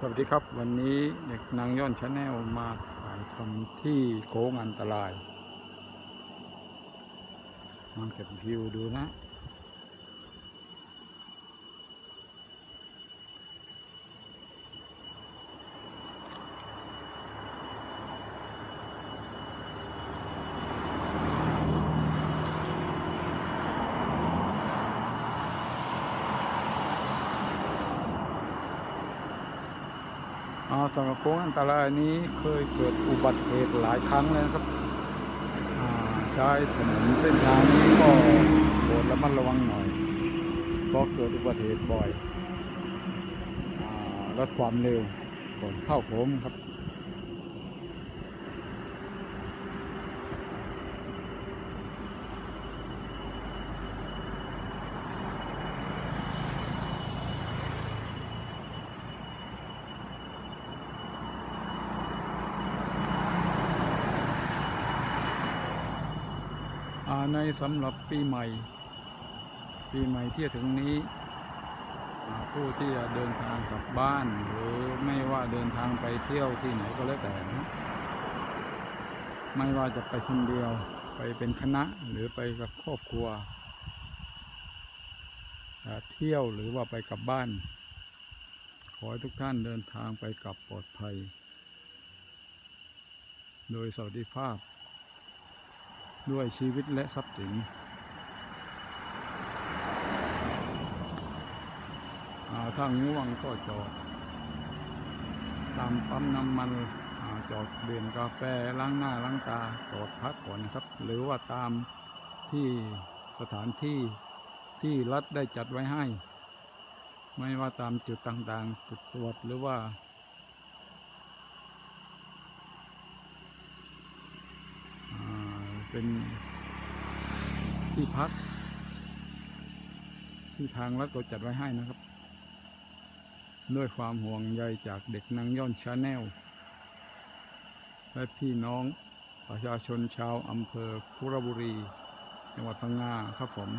สวัสดีครับวันนี้เด็กนางย่อนชาแนลมาถ่ายทำที่โค้งอันตรายมาเก็บวิวดูนะ สำหรับโค้งอันตรายนี้เคยเกิดอุบัติเหตุหลายครั้งเลยนะครับอ่าใช้ถนนเส้นทางนี้ก็โปรดระมัดระวังหน่อยเพราะเกิดอุบัติเหตุบ่อยอาลดความเร็วก่อนเข้าโค้งครับ ในสำหรับปีใหม่ ปีใหม่ที่ถึงนี้ ผู้ที่จะเดินทางกลับบ้าน หรือไม่ว่าเดินทางไปเที่ยวที่ไหนก็แล้วแต่นะไม่ว่าจะไปคนเดียวไปเป็นคณะหรือไปกับครอบครัว เที่ยวหรือว่าไปกลับบ้าน ขอให้ทุกท่านเดินทางไปกลับปลอดภัย โดยสวัสดิภาพ ด้วยชีวิตและทรัพย์สินอ่าถ้าง่วงก็จอด ตามปั๊มน้ำมันอจอดเบียนกาแฟล้างหน้าล้างตาจอดพักก่อนนะครับ หรือว่าตามที่สถานที่ที่รัฐได้จัดไว้ให้ ไม่ว่าตามจุดต่างๆ จุดตรวจหรือว่า อ่า เป็นที่พัก ที่ทางรัฐก็จัดไว้ให้นะครับ ด้วยความห่วงใยจากเด็กนางย่อนชาแนลและพี่น้องประชาชนชาวอำเภอคุระบุรี จังหวัดพังงาครับผม